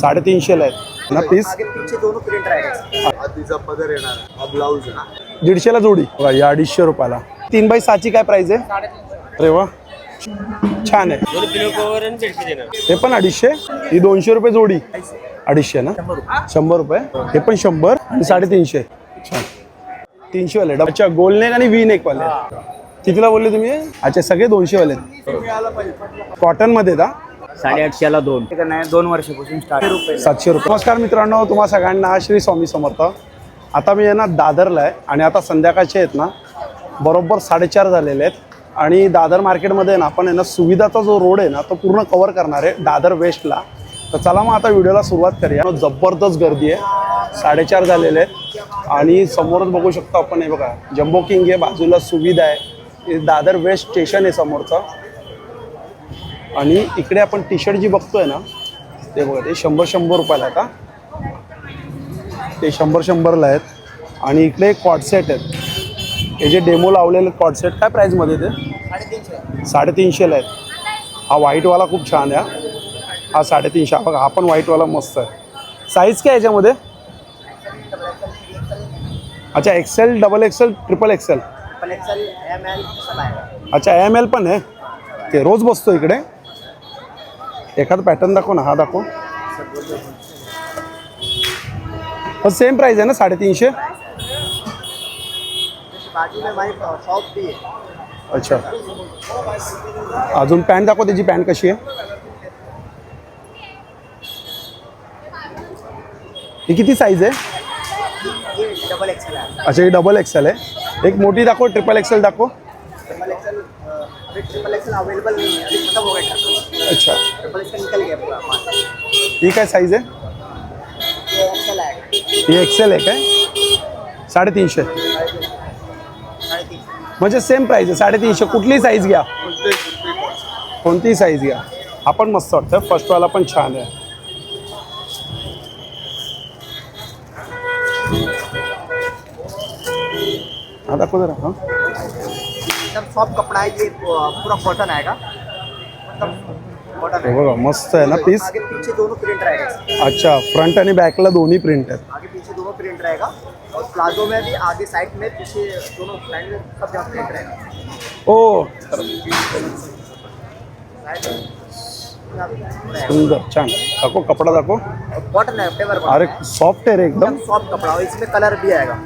साडेतीनशेला आहेत. ना पीस पदर येणार हा दीडशेला जोडी. बघा या अडीचशे रुपयाला. तीन बाय सहाची काय प्राइस आहे? अरे वा. छान आहे. हे पण अडीचशे? ही दोनशे रुपये जोडी. अडीचशे ना? शंभर रुपये. हे पण शंभर आणि साडेतीनशे. छान. तीनशे वाले अच्छा गोल नेक आणि वी नेक वाले. कितीला बोलले तुम्ही? अच्छा सगळे दोनशे वाले कॉटनमध्ये का साडेआठशेला दोन. नाही दोन वर्षापासून स्टार्ट रुपये. सातशे रुपये. नमस्कार मित्रांनो तुम्हा सगळ्यांना श्री स्वामी समर्थ. आता मी आहे ना दादरला आहे आणि आता संध्याकाळचे आहेत ना बरोबर साडेचार झालेले आहेत. आणि दादर मार्केटमध्ये ना आपण आहे ना सुविधाचा जो रोड आहे ना तो पूर्ण कवर करणार आहे दादर वेस्टला तर चला मग आता व्हिडिओला सुरुवात करूया. जबरदस्त गर्दी आहे. साडेचार झालेले आहेत. आणि समोरच बघू शकतो आपण हे बघा जम्बो किंग आहे बाजूला सुविधा आहे. दादर वेस्ट स्टेशन आहे समोरचं. आणि इकडे आपण टी शर्ट जी बघतोय ना ते बघा ते शंभर शंभर रुपयाला हा ते शंभर शंभरला आहेत. आणि इकडे कॉट सेट आहेत. हे जे डेमो लावलेले कॉट सेट काय प्राईजमध्ये ते? साडेतीनशेला आहेत. हा व्हाईटवाला खूप छान आहे हा. साडेतीनशे हा बघा हा पण व्हाईटवाला मस्त आहे. साईज काय याच्यामध्ये? अच्छा XL double XL triple XL अच्छा एम एल पण आहे? ते रोज बसतो इकडे? एखादा पॅटर्न दाखव ना, हा दाखव. पण सेम प्राईस आहे ना, साडेतीनशे? है अच्छा. अजून पॅन्ट दाखव त्याची पॅन्ट कशी ही ये डबल एक्सेल है अच्छा ही डबल एक्सेल आहे. एक मोठी दाखव ट्रिपल एक्सेल दाखव. ट्रिपल अवेलेबल है हो अच्छा गया ही काय साईज आहे ये एक्सेल ही काय? साडेतीनशे साढ़े तीन म्हणजे सेम प्राईस आहे साडेतीनशे कुठली साईज घ्या कोणतीही साईज घ्या हा पण मस्त वाटतं फर्स्टवाला पण छान आहे. हा दाखव जरा हा. एकदम सॉफ्ट कपड़ा है ये पूरा कॉटन आएगा। मतलब हे है बघा मस्त आहे ना पीस आगे पीछे दोनों प्रिंट रहेगा अच्छा फ्रंट आणि बॅकला दोन्ही प्रिंट आहेत. आगे पीछे दोनों प्रिंट रहेगा. और प्लाजो में भी आगे साइड में पीछे दोनों साइड में सब जगह प्रिंट रहेगा. ओ! सुंदर छान. दाखव कपडा दाखव. कॉटन है पेपर अरे सॉफ्ट रे एकदम. सॉफ्ट कपड़ा और इसमें कलर भी आएगा.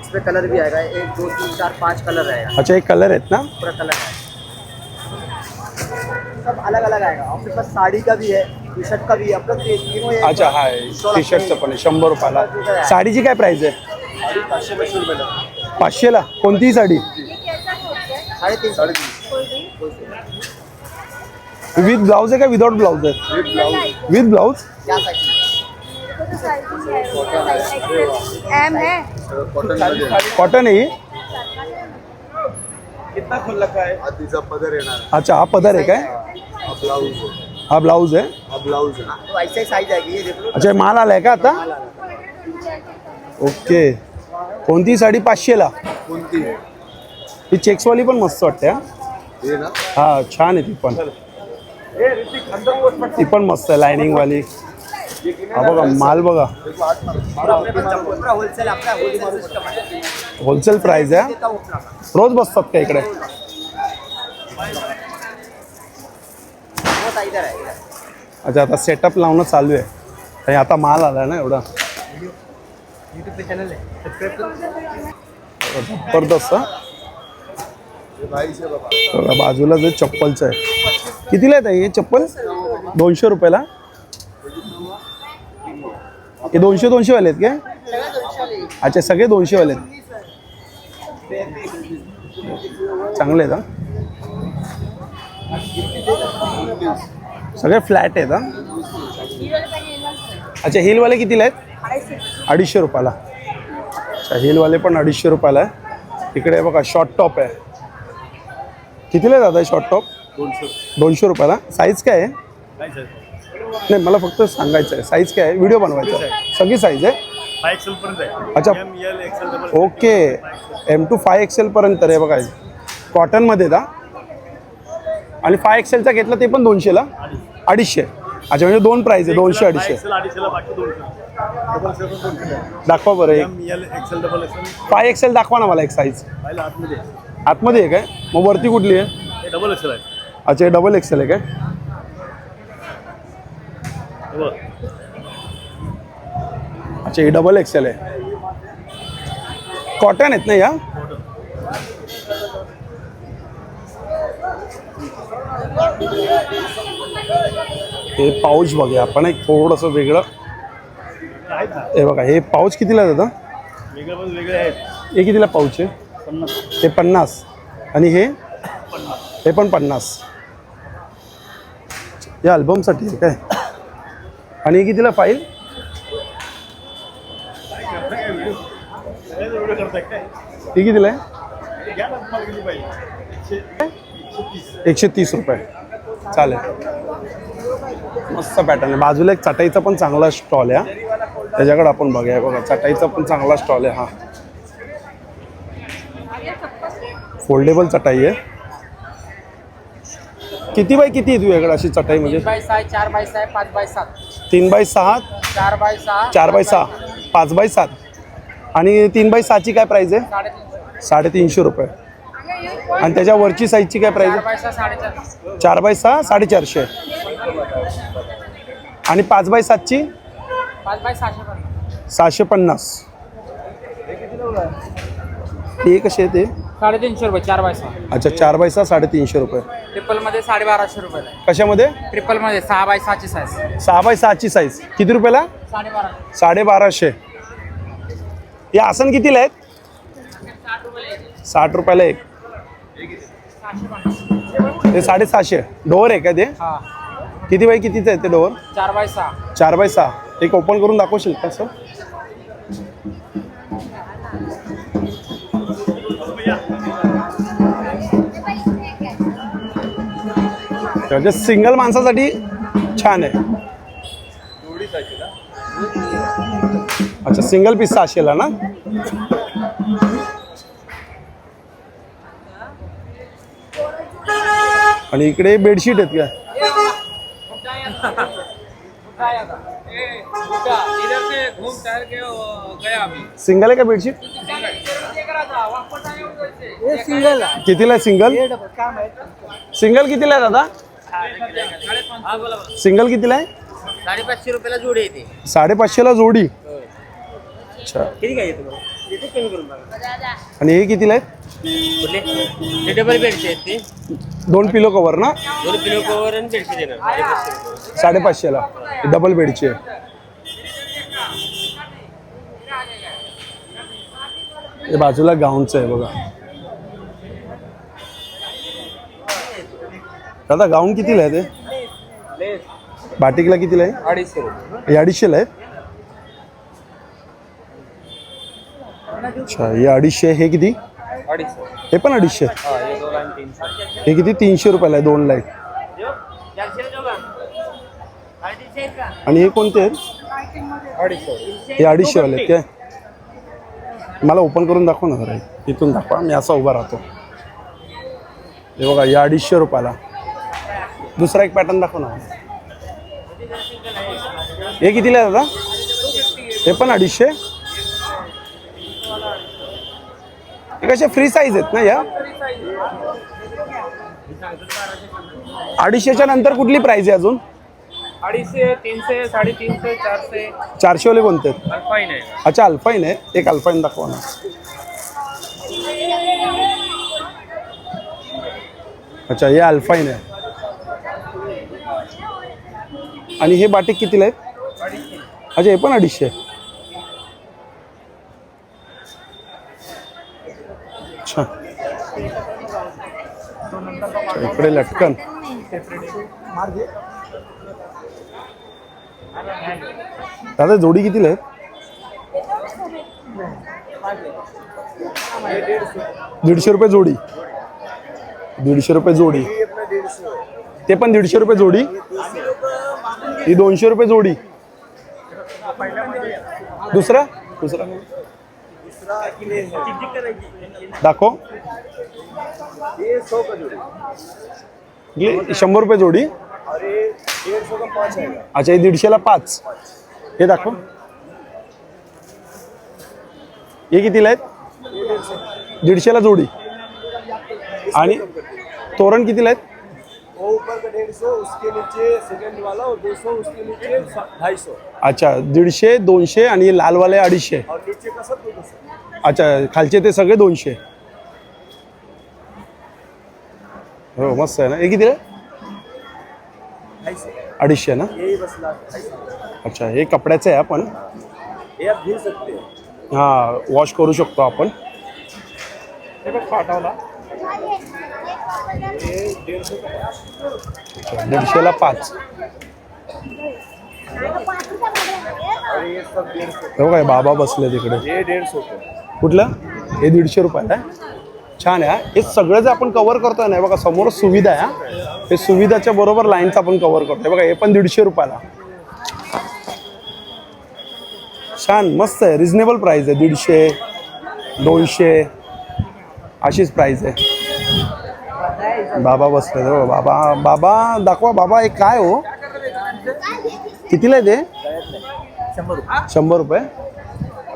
इसमें कलर भी आएगा. एक दो तीन चार पाँच कलर रहेगा अच्छा एक कलर आहेत ना? पूरा कलर है. सब अलग अलग आएगा। आपके पास साड़ी का भी है टी शर्ट का भी है तीनों अच्छा हा टी शर्टचं पण आहे शंभर रुपयाला साडीची काय प्राईस आहे साड़ी पाचशेला कोणतीही साडी? साढ़े तीन साढ़े विथ ब्लाऊज आहे का विदाउट ब्लाऊज आहे विथ ब्लाऊज क्या साइज एम है। कॉटन आहे ही। आधीचा पदर येणार अच्छा हा पदर आहे काय? हा ब्लाऊज आहे हा। ब्लाऊज आहे हा? ब्लाऊज आहे तो ऐसे ही साइज आएगी ये देख लो। अच्छा हे माल आलाय का आता? ओके। कोणती साडी पाचशेला कोणती ही? चेक्सवाली पण मस्त वाटते हा. हे ना? हा छान आहे ती पण. ती पण मस्त आहे लायनिंग वाली. हा बघा माल बघा. होलसेल प्राइस आहे. रोज बसतात का इकडे? अच्छा आता सेटअप लावणं चालू आहे. आणि आता माल आला ना एवढा. जबरदस्त. बघा बाजूला जे चप्पलचं आहे. कितीला आहे हे चप्पल? दोनशे रुपयाला? हे दोनशे दोनशे वाले आहेत काय? अच्छा सगळे दोनशे वाले आहेत. चांगले आहेत हा. सगळे फ्लॅट आहेत हा. अच्छा हिलवाले कितीला आहेत? अडीचशे रुपयाला. अच्छा हिलवाले पण अडीचशे रुपयाला आहे. इकडे बघा शॉर्ट टॉप आहे. कितीला आहे दादा शॉर्ट टॉप दोनशे दोनशे रुपयाला. साईज काय आहे. नाही मला फक्त सांगायचं आहे. साईज काय आहे? व्हिडिओ बनवायचा आहे. सगळी साईज आहे? एक्सेल पर्यंत आहे. अच्छा. XL okay M to five एक्सेलपर्यंत रे बघा. कॉटनमध्ये का आणि फाय एक्सेलचा घेतला ते पण दोनशेला अडीचशे. अच्छा म्हणजे दोन प्राइस आहे दोनशे अडीचशे. एक्सेल एक्सेल दाखवा बरं एक्सेल एक्सेल फाय एक्सेल दाखवा ना मला एक साईज आतमध्ये. आतमध्ये आहे काय? मग वरती कुठली आहे? हे डबल एक्सेल आहे. अच्छा हे डबल एक्सेल आहे काय? अच्छा हे डबल एक्सेल आहे. कॉटन आहेत ना या हे पाऊच बघूया आपण एक थोडंसं वेगळं. हे बघा हे पाऊच कितीला दादा वेगळे पण वेगळे आहेत. हे कितीला पाऊच आहे? पन्नास. हे पन्नास. आणि हे? हे पण पन्नास. या अल्बमसाठी आहे काय? आणि हे कितीला फाईल एवढं हे कितीला आहे? किती एकशे तीस रुपये. चालेल. मस्त पॅटर्न आहे. बाजूला एक चटाईचा पण चांगला स्टॉल आहे हा. त्याच्याकडे आपण बघूया. बघा चटाईचा पण चांगला स्टॉल आहे हा. फोल्डेबल चटाई आहे. किती बाय किती आहे तुझ्याकडे अशी चटाई म्हणजे? बाय सहा चार बाय सहा पाच बाय सात. तीन बाय सहा चार बाय सहा. चार बाय सहा पाच बाय सात. आणि तीन बाय सहाची काय प्राईज आहे? साडेतीनशे. रुपये. आणि त्याच्या वरची साईजची काय प्राईज चार आहे बाय सहा साडेचार चार बाय सहा साडेचारशे. आणि पाच बाय सातची? सहाशे पन्नास. ते कसे आहे ते? साडेतीनशे रुपये चार बाय सहा. अच्छा चार बाय सहा साडेतीनशे रुपये. ट्रिपलमध्ये साडेबाराशे रुपये कशामध्ये? ट्रिपलमध्ये सहा बाय सहाची साईज सहा बाय सहाची साईज किती रुपयाला? साडेबारा. साडेबाराशे. हे आसन कितीला आहेत? साठ रुपये साठ रुपयाला एक. ते साडेसहाशे. डोअर आहे का ते? हा. किती बाय कितीचं आहे ते डोअर? चार बाय सहा. चार बाय सहा. एक ओपन करून दाखवशील का सर? म्हणजे सिंगल माणसासाठी छान आहे. अच्छा सिंगल पीस सहाशेला ना? आणि इकडे बेडशीट आहेत का? इधर से घूम टहल के गया अभी सिंगल आहे. का बेडशीट सिंगल? कितीला आहे. सिंगल सिंगल कितीला आहे दादा? हा बोला सिंगल कितीला आहे? साडेपाचशे रुपयाला जोडी येते साडेपाचशेला जोडी. अच्छा. किती काय तुम्हाला? देते कमी करून बघा. आणि हे कितीला आहेत कुठले? ते डबल बेडचे आहेत ते. दोन पिलो कवर ना? दोन किलो कवर आणि बेडचे देणार. साडेपाचशे रुपये. साडेपाचशेला. डबल बेडची आहे हे बाजूला गाऊनचं आहे बघा. दादा गाऊन कितीला आहे ते? बाटिकला कितीला आहे? अडीचशे हे अडीचशेला आहे? अच्छा हे अडीचशे हे किती? अडीचशे. हे पण अडीचशे. हा किती? तीनशे रुपयाला आहे दोन लाइट आणि हे कोणते आहेत? अडीचशे. हे अडीचशेवाले आहेत काय? मला ओपन करून दाखव ना जरा. इथून दाखवा मी असा उभा राहतो. हे बघा या अडीचशे रुपयाला. दुसरा एक पॅटर्न दाखव ना. हे कितीला आहे दादा? हे पण अडीचशे. हे कसे फ्री साईज आहेत ना या? अडीचशेच्या नंतर कुठली प्राइस आहे अजून? अडीचशे तीनशे साडेतीनशे चारशे. चारशेवाले कोणते? आहेत अल्फाईन आहे. अच्छा अल्फाईन आहे. एक अल्फाईन दाखवा ना. अच्छा हे अल्फाईन आहे. आणि हे बाटिक कितीला आहे अच्छा हे पण अडीचशे अच्छा. अच्छा, इकडे लटकन. दादा जोडी कितीला आहे दीडशे रुपये जोडी. दीडशे रुपये जोडी. ते पण दीडशे रुपये जोडी? ही दोनशे रुपये जोडी. दुसरा? दुसरा. दाखव. शंभर रुपये जोडी. अच्छा हे दीडशेला पाच. हे दाखव. हे कितीला आहेत? दीडशेला जोडी. आणि तोरण कितीला आहेत? वो ऊपर का डेढ़ सौ उसके नीचे सेकंड वाला और दो सौ उसके नीचे ढाई सौ। अच्छा दीडशे दोनशे आणि लालवाले अडीचशे. और नीचे का सब दो सौ। अच्छा खालचे ते सगळे दोनशे. हो मस्त आहे ना. हे किती आहे ढाई सौ। अडीचशे ना? यही बस लास्ट ढाई सौ। अच्छा हे कपड्याचं आहे आपण ये आप धुल सकते हैं हां वॉश करू शकतो आपण. हे बघ पाठवला. दीडशेला पाच. हो काय बाबा बसले तिकडे. कुठलं? हे दीडशे रुपयाला आहे. छान आहे हे. सगळं जे आपण कव्हर करतोय ना बघा समोर सुविधा आहे हे. सुविधाच्या बरोबर लाईनचं आपण कव्हर करतोय. बघा हे पण दीडशे रुपयाला. छान मस्त आहे रिझनेबल प्राईस आहे दीडशे दोनशे अशीच प्राईस आहे. बाबा बसले हो बाबा बाबा दाखवा बाबा एक काय हो? कितीला आहे ते? शंभर रुपये.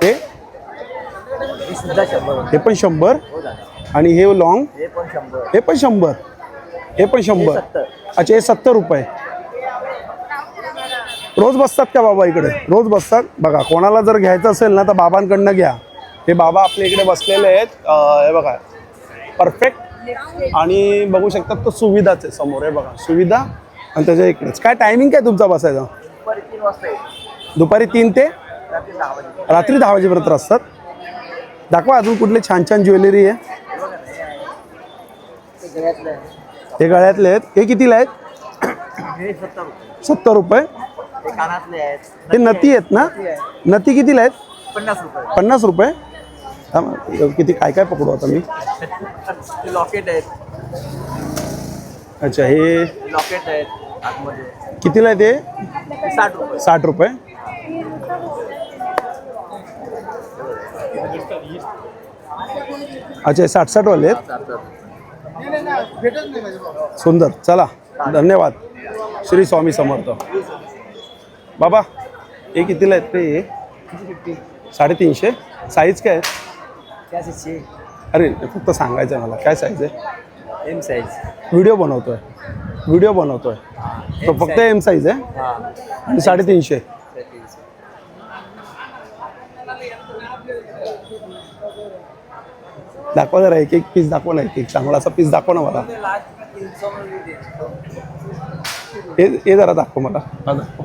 ते हे पण शंभर? आणि हे लॉंग हे पण शंभर. हे पण शंभर. अच्छा हे सत्तर रुपये. रोज बसतात का बाबा इकडे? रोज बसतात? बघा कोणाला जर घ्यायचं असेल ना तर बाबांकडनं घ्या. हे बाबा आपल्या इकडे बसलेले आहेत. हे बघा. परफेक्ट आणि बघू शकतात तो सुविधाच आहे समोर आहे बघा सुविधा आणि त्याच्या इकडेच. काय टायमिंग काय तुमचा बसायचा? दुपारी तीन ते रात्री दहा वाजेपर्यंत असतात. दाखवा अजून कुठली छान छान ज्वेलरी आहे. हे गळ्यातले आहेत. हे कितीला आहेत? सत्तर रुपये. ते आहेत हे नती आहेत ना? नथी नती कितीला आहेत? पन्नास रुपये पन्नास रुपये. किती काय काय पकडू आता मी? लॉकेट आहेत. अच्छा हे लॉकेट आहेत आतमध्ये. कितीला आहे ते? साठ रुपये. साठ रुपये. अच्छा हे साठ साठ वाले आहेत? सुंदर चला धन्यवाद. श्री स्वामी समर्थ. बाबा हे कितीला आहेत ते साडेतीनशे? साईज काय आहे? अरे फक्त सांगायचं आहे मला. काय साईज आहे? एम साईज व्हिडिओ बनवतोय. व्हिडिओ बनवतोय. तो फक्त एम साईज आहे? हां. आणि साडेतीनशे. दाखवा जरा एक एक पीस दाखवा ना एक एक. चांगला असा पीस दाखवा ना मला. हे हे जरा दाखव मला. हा दाखव.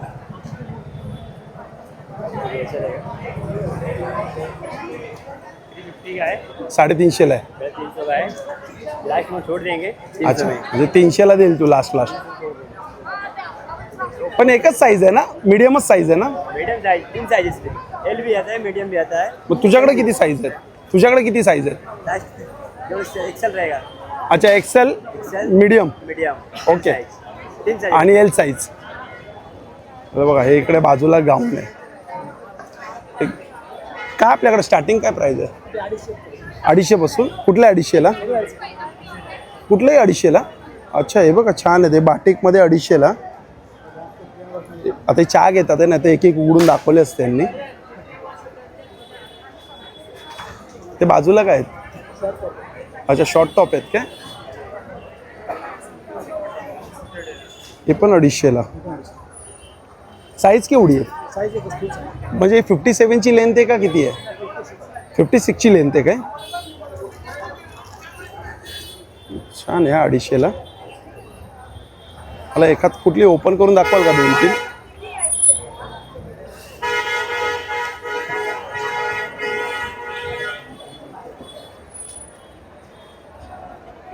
साडेतीनशेला आहे. तीन सौ का लास्ट में छोड़ देंगे. अच्छा म्हणजे तीनशेला देईल तू लास्ट लास्ट पण एकच साईज आहे ना? मीडियमच साईज आहे ना? मीडियम साइज तीन साइजेस एल भी आता है मीडियम भी आता है मग तुझ्याकडे किती साईज आहेत? तुझ्याकडे किती साईज आहेत? लास्ट जो एक्सेल रहेगा. अच्छा एक्सेल मीडियम मीडियम तीन साइज आणि एल साईज बघा हे इकडे बाजूला गाऊन आहे. काय आपल्याकडे स्टार्टिंग काय प्राईज आहे? अडीचशेपासून कुठल्या अडीचशेला? कुठल्याही अडीचशेला? अच्छा हे बघा छान आहे. ते बाटिकमध्ये अडीचशेला. आता चहा घेतात आहे ना ते एक एक उघडून दाखवले असते त्यांनी. ते बाजूला काय आहेत? अच्छा शॉर्ट टॉप आहेत काय? हे पण अडीचशेला. साईज केवढी आहे? म्हणजे फिफ्टी सेवनची लेंथ आहे का किती आहे? फिफ्टी सिक्सची लेंथ आहे काय? छान आहे अडीचशेला. मला एखाद कुठली ओपन करून दाखवाल का दोन तीन?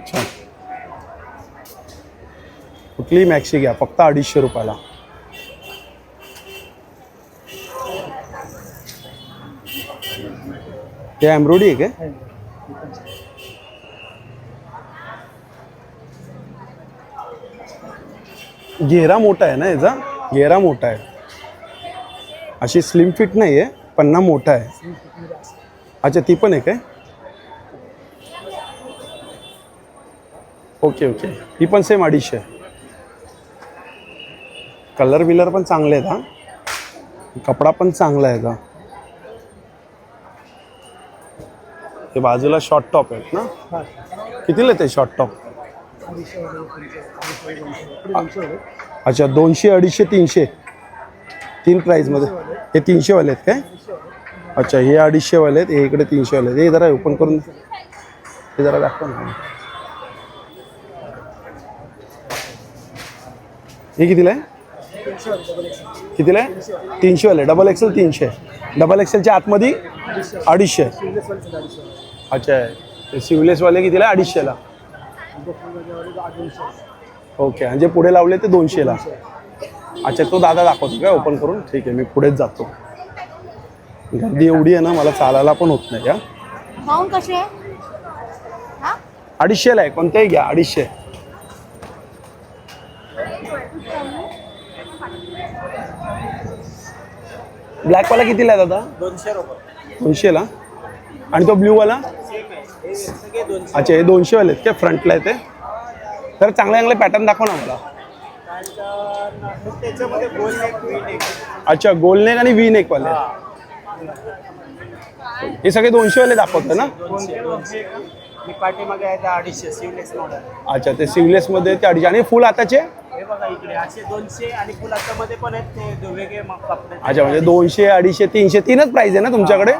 कुठली कुठलीही मॅक्सी घ्या फक्त अडीचशे रुपयाला. ते एम्ब्रॉयडरी आहे काय? घेरा मोठा आहे ना याचा घेरा मोठा आहे अशी स्लिम फिट नाही आहे पन्ना मोठा आहे अच्छा ती पण आहे काय? ओके ओके ही पण सेम अडीचशे कलर बिलर पण चांगले आहेत हा. कपडा पण चांगला आहे का हे बाजूला शॉर्ट टॉप आहेत ना? कितीला ते शॉर्ट टॉप अच्छा दोनशे अडीचशे तीनशे. तीन प्राईजमध्ये हे तीनशेवाले आहेत काय? अच्छा हे अडीचशेवाले आहेत हे इकडे तीनशेवाले आहेत. हे जरा ओपन करून हे जरा दाखवा ना. हे कितीला आहे? कितीला आहे? तीनशेवाले डबल एक्सेल तीनशे. डबल एक्सेलच्या आतमध्ये अडीचशे. अच्छा. ते सिवलेसवाले कितीला? अडीचशेला. ओके आणि जे पुढे लावले ते दोनशेला. अच्छा तो दादा दाखवतो काय ओपन करून. ठीक आहे मी पुढेच जातो. गर्दी एवढी आहे ना मला चालायला पण होत नाही का कसे? अडीचशेला आहे. कोणत्याही घ्या अडीचशे. ब्लॅकवाला कितीला आहे दादा? दोनशे रुपये. दोनशेला आणि तो ब्ल्यूवाला हे अच्छा हे दोनशेवाले आहेत काय फ्रंटला आहे ते. तर चांगले चांगले पॅटर्न दाखव ना मला. त्याच्यामध्ये गोल नेक वी नेक अच्छा गोल नेक आणि वी नेकवाले हे. सगळे दोनशेवाले दाखवतं ना? अच्छा ते सिवलेसमध्ये ते अडीचशे. आणि फुल आताचे? बघा इकडे असे दोनशे आणि मध्ये पण आहेत ते वेगळे कपडे. अच्छा म्हणजे दोनशे अडीचशे तीनशे तीनच प्राईज आहे ना तुमच्याकडे?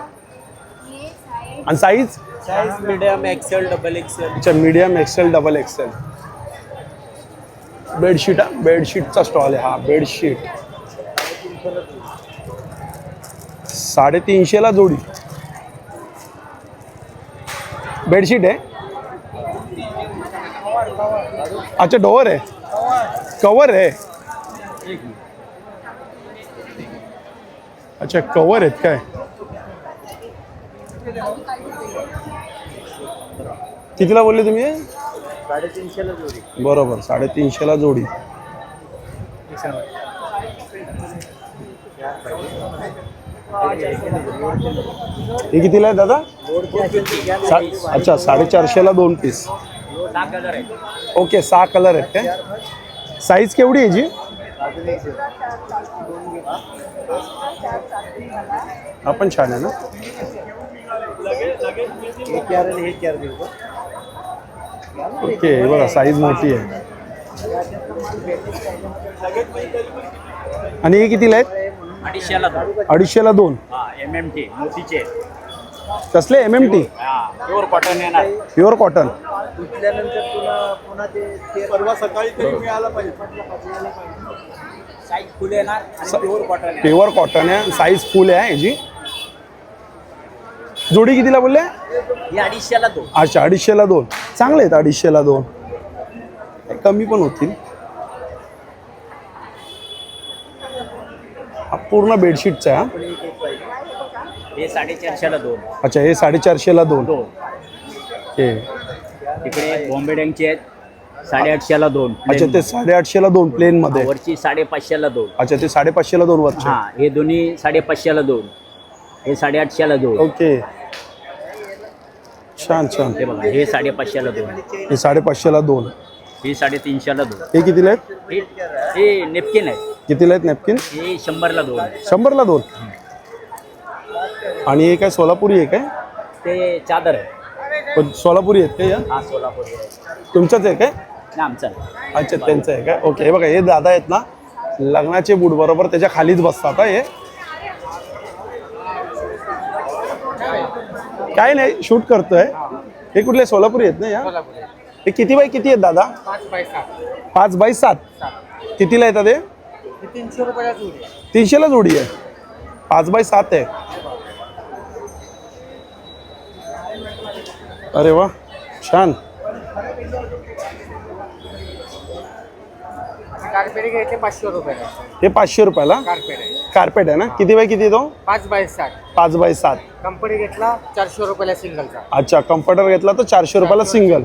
आणि size size medium XL double XL अच्छा medium XL double XL bedsheet हा? बेडशीटचा स्टॉल आहे हा बेडशीट साडेतीनशेला जोडी. बेडशीट आहे? अच्छा डोअर आहे? कवर आहे अच्छा कवर आहेत काय कितीला बोलले तुम्ही? साडेतीनशेला जोडी बरोबर साडेतीनशेला जोडी. हे कितीला आहे दादा? सा अच्छा साडेचारशेला दोन पीस. ओके सहा कलर आहेत काय साईज केवढी आहे जी? हा पण छान आहे ना? ओके बघा साईज मोठी आहे. आणि हे कितीला आहेत? अडीचशेला दोन. अडीचशेला दोन. एम एम टी मोतीचे. कसले? एम एम टी हा प्युअर कॉटन येणार. Pure cotton. धुतल्यानंतर पुन्हा पुन्हा ते ते परवा सकाळी तरी मिळाला पाहिजे. साईज फुल येणार आणि प्युअर कॉटन येणार. प्युअर कॉटन आहे. साईज फुल आहे याची जोडी कितीला बोलले? ही अडीचशेला दोन. अच्छा अडीचशेला दोन. चांगले आहेत अडीचशेला दोन. कमी पण होतील. हा पूर्ण बेडशीटचा आहे हा. हे साडेचारशेला दोन. अच्छा हे साडेचारशेला दोन. दोन. इकडे बॉम्बे डँगचे आहेत साडेआठशेला दोन. अच्छा ते साडेआठशेला दोन प्लेन मध्ये वरची साडेपाचशेला दोन. अच्छा ते साडेपाचशेला दोन वरचे. हा हे दोन्ही साडेपाचशेला दोन. हे साडेआठशेला दोन. ओके. छान छान. हे बघा हे साडेपाचशेला दोन. हे साडेपाचशेला दोन. हे साडेतीनशेला दोन. हे कितीला आहेत? हे हे नेपकिन आहे कितीला आहेत नॅपकिन? हे शंभरला दोन. शंभरला दोन. आणि हे काय सोलापुरी आहे काय? ते चादर आहे. पण सोलापुरी आहेत काय या? हा सोलापूर आहे. तुमचंच आहे काय? ना आमचा नाही. अच्छा त्यांचं आहे काय? ओके हे बघा हे दादा आहेत ना लग्नाचे बूट बरोबर त्याच्या खालीच बसतात हा हे. काय नाही शूट करतोय. हे कुठले सोलापुरी आहेत ना या? हे किती बाय किती आहेत दादा? पाच बाय सात. कितीला येतात हे? तीनशे रुपयाला जोडी आहे. पाच बाय सात आहे. अरे वा छान. कार्पेट घ्यायचे पाचशे रुपयाला. हे पाचशे रुपयाला? कार्पेट आहे कार्पेट आहे ना? किती बाय किती तो? पाच बाय साठ पाच बाय सात. कंपनी घेतला चारशे रुपयाला सिंगलचा. अच्छा कम्फर्टर घेतला तर चारशे रुपयाला सिंगल.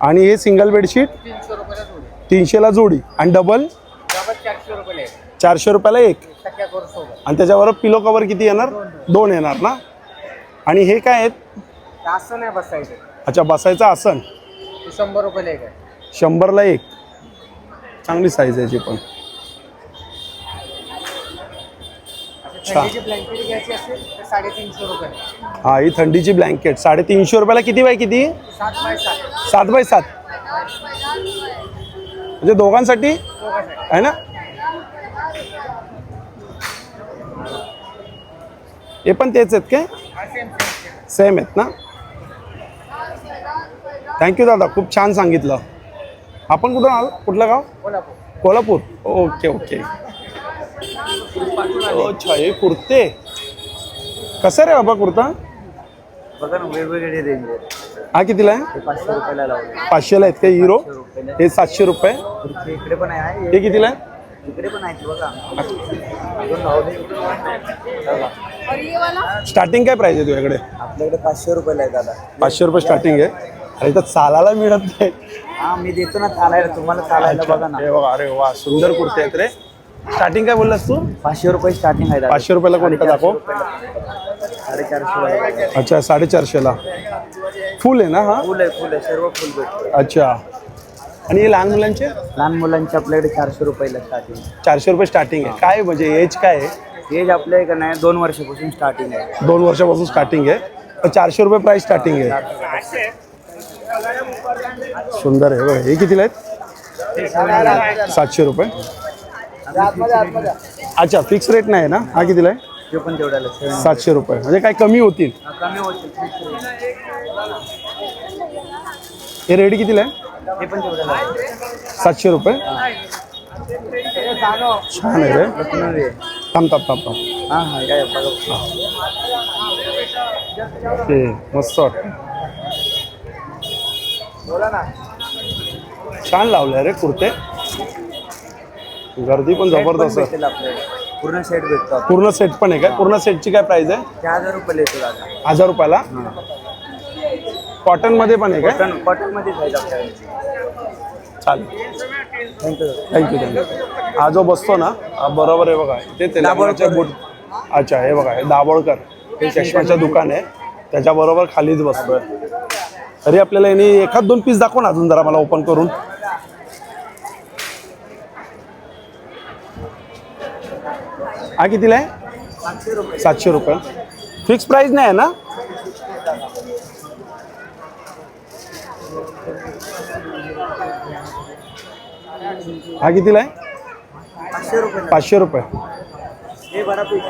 आणि हे सिंगल बेडशीट तीनशे रुपयाला जोडी. तीनशेला जोडी. आणि डबल त्यावर चारशे रुपयाला चारशे रुपयाला एक. सोबत. आणि त्याच्यावर पिलो कवर किती येणार? दोन येणार ना? आणि हे काय आहेत? असं नाही बसायचं. अच्छा बसायचं आसन? ते शंभर रुपयाला एक आहे. शंभरला एक? चांगली साईज आहे याची पण. अच्छा थंडीची ब्लँकेट घ्यायची असेल तर साडेतीनशे रुपये हा ही थंडीची ब्लँकेट साडेतीनशे रुपयाला किती बाय किती? सात बाय सात. सात बाय सात. म्हणजे दोघांसाठी? आहे ना? हे पण तेच आहेत काय? सेम आहेत ना? थँक्यू दादा. खूप छान सांगितलं. आपण कुठं आलो? कुठलं गाव? कोल्हापूर. Okay okay. अच्छा हे कुर्ते. कसं रे बाबा कुर्ता? बघा ना वेगवेगळे रेंज आहेत. हा कितीला आहे? पाचशे रुपयाला लावले. पाचशेला आहेत का हिरो? हे सातशे रुपये. इकडे- पण आहे. हे कितीला आहे? इकडे पण बघा. स्टार्टिंग काय प्राइस आहे तुझ्याकडे? आपल्याकडे पाचशे रुपयाला आहे दादा. पाचशे रुपये स्टार्टिंग आहे. अरे इथं चालायला मिळत नाही. हा मी देतो ना चालायला तुम्हाला चालायला बघा ना. हे बघा अरे वा सुंदर कुर्ते आहेत रे. स्टार्टिंग काय बोललास तू? पाचशे रुपये स्टार्टिंग आहे दादा. पाचशे रुपयाला कोणता दाखव? साडेचारशे अच्छा साडेचारशेला. फुल आहे ना हा? फुल आहे फुल आहे सर्व फुल भेटते अच्छा. आणि हे लहान मुलांचे? लहान मुलांचे आपल्याकडे चारशे रुपयाला स्टार्टिंग चारशे रुपये स्टार्टिंग आहे. काय म्हणजे एज काय आहे? एज आपल्या इकडे नाही दोन वर्षापासून स्टार्टिंग आहे. दोन वर्षापासून स्टार्टिंग आहे. तर चारशे रुपये प्राइस स्टार्टिंग आहे. सुंदर आहे बघा. हे कितीला आहेत? सातशे रुपये. अच्छा फिक्स रेट नाही ना? हा कितीला आहे. सातशे रुपये. म्हणजे काय कमी होतील? हा, कमी होतील हे रेडी कितीला आहे? सातशे रुपये. छान आहे रे. थांब थांब थांब हा हा मस्त वाटतं. छान लावले रे कुर्ते. गर्दी पण जबरदस्त. आहे पूर्ण सेट भेटतो. पूर्ण सेट पण आहे काय पूर्ण सेटची काय प्राइस आहे? ते हजार रुपये येतो दादा. हजार रुपयाला? कॉटनमध्ये पण आहे काय कॉटनमध्ये जाईल आपल्याला चालेल. थँक्यू थँक्यू थँक्यू हा जो बसतो ना हा बरोबर आहे बघा. ते तेलंगणाचे बूट अच्छा हे बघा हे दाभोळकर हे चष्म्याचं दुकान आहे. त्याच्या बरोबर खालीच बसतोय. तरी आपल्याला यांनी एखाद दोन पीस दाखवा ना अजून जरा मला ओपन करून. हा कितीला आहे? सातशे रुपये. फिक्स प्राइस नाही आहे ना? हा कितीला आहे? पाचशे रुपये. पाचशे रुपये हे बरा पीस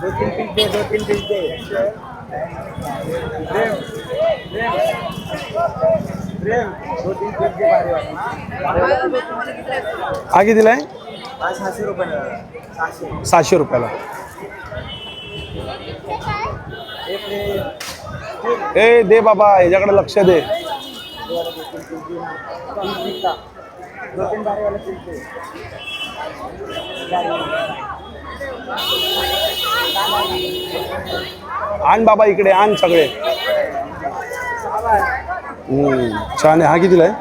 दो तीन पीस दे दो तीन पीस दे. प्रेम प्रेम प्रेम। दो तीन पीस दे भारी वाटतं. हा कितीला आहे हा सहाशे रुपये सहाशे सहाशे रुपयाला हे प्रेम ए दे बाबा ह्याच्याकडे लक्ष दे। तीन पीस का दो तीन भारी वाला पीस दे आण बाबा इकडे आण सगळे. छान आहे. हा कितीला आहे?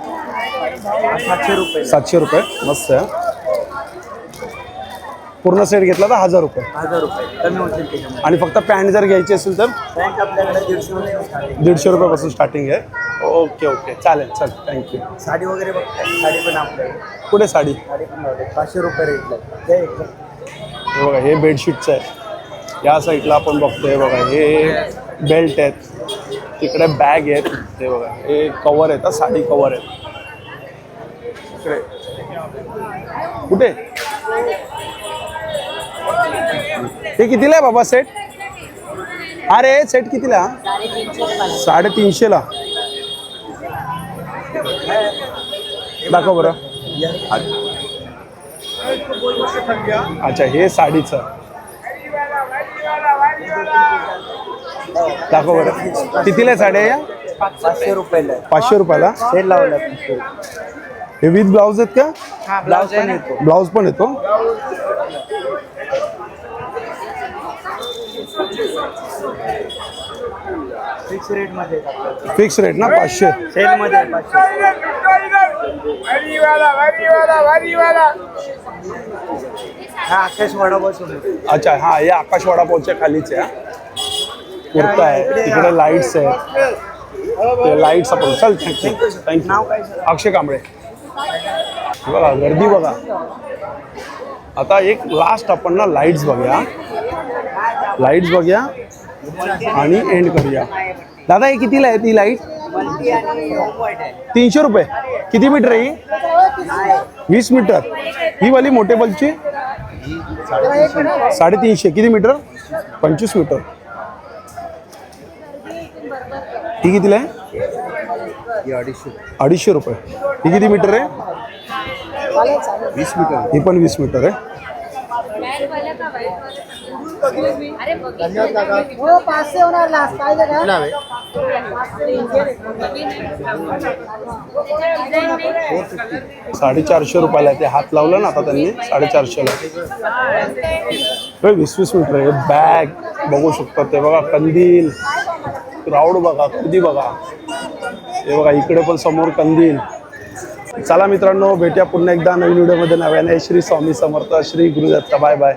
सातशे रुपये. सातशे रुपये. मस्त आहे पूर्ण सेट घेतला तर हजार रुपये. हजार रुपये. आणि फक्त पॅन्ट जर घ्यायची असेल तर? पॅन्ट आपल्याकडे दीडशे रुपयापासून स्टार्टिंग आहे. Okay okay. चालेल चल थँक्यू साडी वगैरे बघताय? साडी पण आपल्याकडे. कुठे साडी? साडी पण लावते पाचशे रुपये रेटला हे बघा हे बेडशीटचं आहे या साईडला आपण बघतोय बघा हे बेल्ट आहेत. तिकडे बॅग आहेत. हे बघा हे कवर आहेत साडी कवर आहेत. इकडे. कुठे? हे कितीला आहे बाबा सेट अरे सेट कितीला? साडेतीनशेला दाखव बरं. अच्छा हे साडीचं. दाखव बरं. कितीला साड्या या? पाचशे रुपयाला. पाचशे रुपयाला? सेल लावला हे विथ ब्लाऊज आहेत का? ब्लाऊज पण येतो. ब्लाऊज पण येतो? फिक्स रेटमध्ये आहे. फिक्स रेट ना? पाचशे. सेल मध्ये आहे हा आकाश वडा बसून अच्छा हा हे आकाश वडापावच्या खालीच आहे हा. कुर्ता आहे तिकडे लाईट्स आहेत. ते लाईट्स आपण चल थँक्यू नाव थँक्यू काय सर अक्षय कांबळे. बघा गर्दी बघा. आता एक लास्ट आपण ना लाईट्स बघूया. लाईट्स बघूया. एंड करूया. दादा, हे कितीला आहे ती लाईट तीनशे रुपये. किती मीटर आहे ही? वीस मीटर ही वाली मोठे बल्बची? साडेतीनशे. किती मीटर पंचवीस मीटर ही कितीला आहे? अडीचशे रुपये. ही किती मीटर आहे? वीस मीटर ही पण वीस मीटर आहे. हो पाचशे होणार लास्ट पाहिजे का साडेचारशे रुपयाला आहे ते हात लावलं ना आता त्यांनी साडेचारशेला. हे वीस वीस मीटर आहे. बॅग बघू शकतात ते बघा कंदील. क्राऊड बघा खुदी बघा. हे बघा इकडे पण समोर कंदील. चला मित्रांनो भेटूया पुन्हा एकदा नवीन व्हिडिओमध्ये नव्याने श्री स्वामी समर्थ श्री गुरुदत्त. Bye bye.